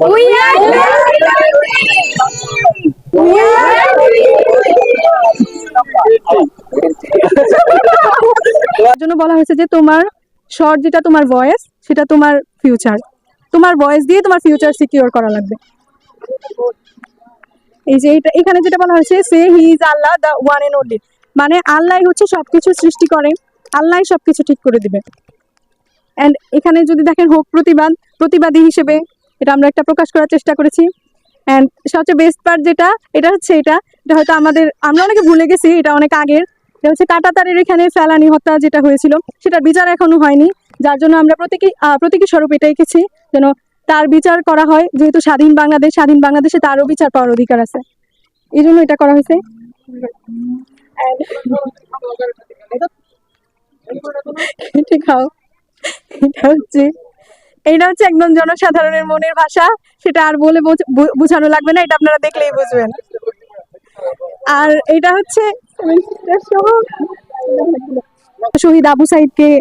We are We তার জন্য বলা হয়েছে যে তোমার শর্ট যেটা তোমার ভয়েস সেটা তোমার ফিউচার তোমার ভয়েস দিয়ে তোমার ফিউচার সিকিউর করা লাগবে। এই যে এটা এখানে যেটা বলা হয়েছে সে he is Allah the one and only মানে আল্লাহ হচ্ছে সবকিছু সৃষ্টি করে আল্লাহ সবকিছু ঠিক করে দিবে। এন্ড এখানে যদি দেখেন হোক প্রতিবাদ প্রতিবাদী হিসেবে এটা আমরা একটা প্রকাশ করার চেষ্টা করেছি। অ্যান্ড সবচেয়ে বেস্ট পার্ট যেটা এটা হচ্ছে এটা এটা হয়তো আমাদের আমরা অনেকে ভুলে গেছি এটা অনেক আগের। এটা হচ্ছে কাটাতারের এখানে ফেলানি হত্যা যেটা হয়েছিল সেটার বিচার এখনও হয়নি। যার জন্য আমরা প্রতীকী প্রতীকী স্বরূপ এটা এঁকেছি যেন তার বিচার করা হয় যেহেতু স্বাধীন বাংলাদেশ স্বাধীন বাংলাদেশে তারও বিচার পাওয়ার অধিকার আছে। এই জন্য এটা করা হয়েছে। এটা খাও। এটা হচ্ছে এটা হচ্ছে একদম জনসাধারণের মনের ভাষা, সেটা আর বলে বোঝ- বোঝানো লাগবে না, এটা আপনারা দেখলেই বুঝবেন। আর এটা হচ্ছে শহীদ আবু সাইদকে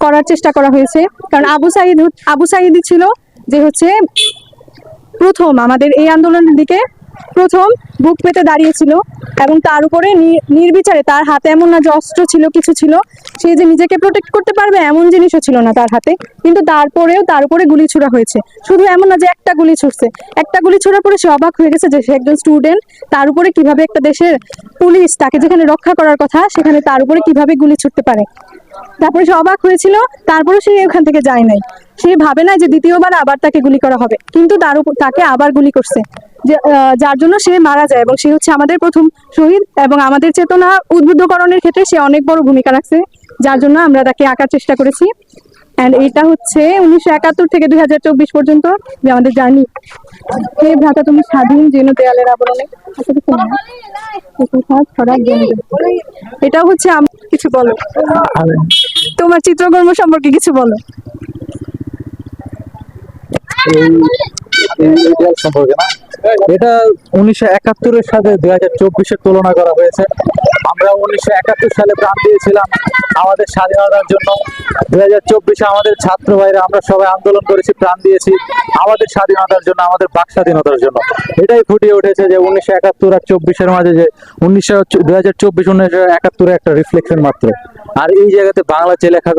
করার চেষ্টা করা হয়েছে। কারণ আবু সাইদ, আবু সাইদই ছিল যে হচ্ছে প্রথম আমাদের এই আন্দোলনের দিকে প্রথম বুক পেতে দাঁড়িয়েছিল এবং তার উপরে নির্বিচারে তার হাতে এমন না অস্ত্র ছিল, কিছু ছিল, সে যে নিজেকে প্রোটেক্ট করতে পারবে এমন জিনিসও ছিল না তার হাতে। কিন্তু তারপরেও তার উপরে গুলি ছোড়া হয়েছে। শুধু এমন না যে একটা গুলি ছুটছে একটা গুলি ছোড়ার পরে সে অবাক হয়ে গেছে যে সে একজন স্টুডেন্ট তার উপরে কীভাবে একটা দেশের পুলিশ তাকে যেখানে রক্ষা করার কথা, সেখানে তার উপরে কীভাবে গুলি ছুটতে পারে। তারপরে সে অবাক হয়েছিল তারপরে সে ওখান থেকে যায় নাই। সে ভাবে না যে দ্বিতীয়বার আবার তাকে গুলি করা হবে। কিন্তু তার উপর তাকে আবার গুলি করছে। যার জন্য সে মারা যায় এবং সে হচ্ছে আমাদের প্রথম শহীদ এবং আমাদের চেতনা উদ্বুদ্ধকরণের ক্ষেত্রে সে অনেক বড় ভূমিকা রাখছে, যার জন্য আমরা তাকে আঁকার চেষ্টা করেছি। অ্যান্ড এটা হচ্ছে উনিশশো একাত্তর থেকে দুই হাজার চব্বিশ পর্যন্ত যে আমাদের জার্নি। হে ভ্রাতা, তুমি স্বাধীন যেন দেয়ালের আবরণে। এটা হচ্ছে কিছু বলো। তোমার চিত্রকর্ম সম্পর্কে কিছু বলো। সম্পর্কে না? এটা উনিশশো একাত্তরের সাথে দুই হাজার চব্বিশের তুলনা করা হয়েছে। আমরা উনিশশো একাত্তর সালে প্রাণ দিয়েছিলাম আমাদের স্বাধীনতার জন্য। দুই হাজার চব্বিশে আমাদের ছাত্র ভাইরা আমরা সবাই আন্দোলন করেছি, প্রাণ দিয়েছি আমাদের স্বাধীনতার জন্য, আমাদের বাক স্বাধীনতার জন্য। এটাই ফুটিয়ে উঠেছে যে উনিশশো একাত্তর আর চব্বিশের মাঝে যে উনিশশো দুই হাজার চব্বিশ উনিশশো একাত্তরের একটা রিফ্লেকশন মাত্র। আর এই জায়গাতে বাংলা যে লেখা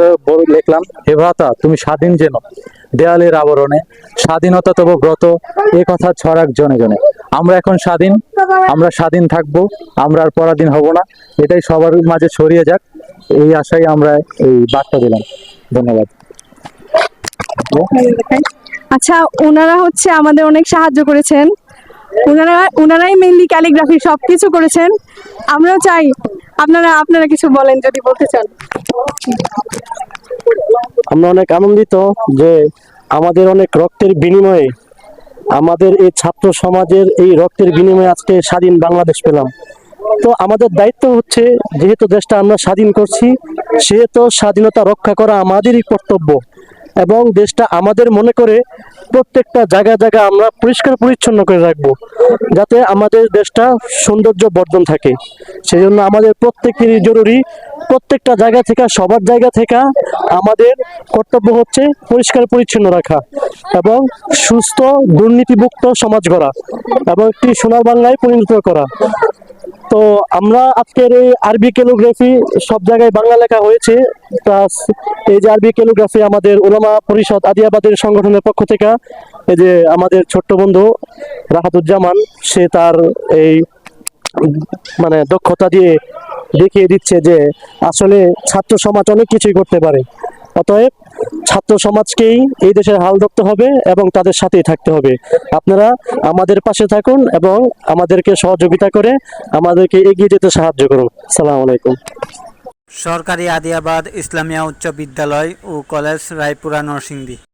লিখলাম হে ভাতা, তুমি স্বাধীন যেন দেয়ালের আবরণে। স্বাধীনতা তব ব্রত, এ কথা ছড়াক জনে জনে। আমরা এখন স্বাধীন, আমরা স্বাধীন থাকব, আমরা আর পরাধীন হব না। এটাই সবার মাঝে ছড়িয়ে যাক। এই আশায় আমরা এই বার্তা দিলাম। ধন্যবাদ। আচ্ছা ওনারা হচ্ছে আমাদের অনেক সাহায্য করেছেন। ওনারা, ওনারাই মেনলি ক্যালিগ্রাফি সবকিছু করেছেন। আমরাও চাই আপনারা আপনারা কিছু বলেন যদি বলতে চান। আমরা অনেক আনন্দিত যে আমাদের অনেক রক্তের বিনিময়ে আমাদের এই ছাত্র সমাজের এই রক্তের বিনিময়ে আজকে স্বাধীন বাংলাদেশ পেলাম। তো আমাদের দায়িত্ব হচ্ছে, যেহেতু দেশটা আমরা স্বাধীন করছি, সেহেতু স্বাধীনতা রক্ষা করা আমাদেরই কর্তব্য। এবং দেশটা আমাদের মনে করে প্রত্যেকটা জায়গা জায়গা আমরা পরিষ্কার পরিচ্ছন্ন করে রাখব, যাতে আমাদের দেশটা সৌন্দর্য বর্ধন থাকে। সেই জন্য আমাদের প্রত্যেকেরই জরুরি, প্রত্যেকটা জায়গা থেকে, সবার জায়গা থেকে আমাদের কর্তব্য হচ্ছে পরিষ্কার পরিচ্ছন্ন রাখা এবং সুস্থ, দুর্নীতিমুক্ত সমাজ গড়া এবং একটি সোনার বাংলায় পরিণত করা। তো আমরা আজকের এই আরবি ক্যালিগ্রাফি সব জায়গায় বাংলা লেখা হয়েছে। প্লাস এই যে আরবি ক্যালিগ্রাফি আমাদের ওলামা পরিষদ আদিয়াবাদের সংগঠনের পক্ষ থেকে, এই যে আমাদের ছোট্ট বন্ধু রাহাতুজ্জামান, সে তার এই মানে দক্ষতা দিয়ে দেখিয়ে দিচ্ছে যে আসলে ছাত্র সমাজ অনেক কিছুই করতে পারে। অতএব ছাত্র সমাজকেই এই দেশের হাল ধরতে হবে এবং তাদের সাথেই থাকতে হবে। আপনারা আমাদের পাশে থাকুন এবং আমাদেরকে সহযোগিতা করে আমাদেরকে এগিয়ে যেতে সাহায্য করুন। সালাম আলাইকুম। সরকারি আদিয়াবাদ ইসলামিয়া উচ্চ বিদ্যালয় ও কলেজ রায়পুরা নরসিংদী।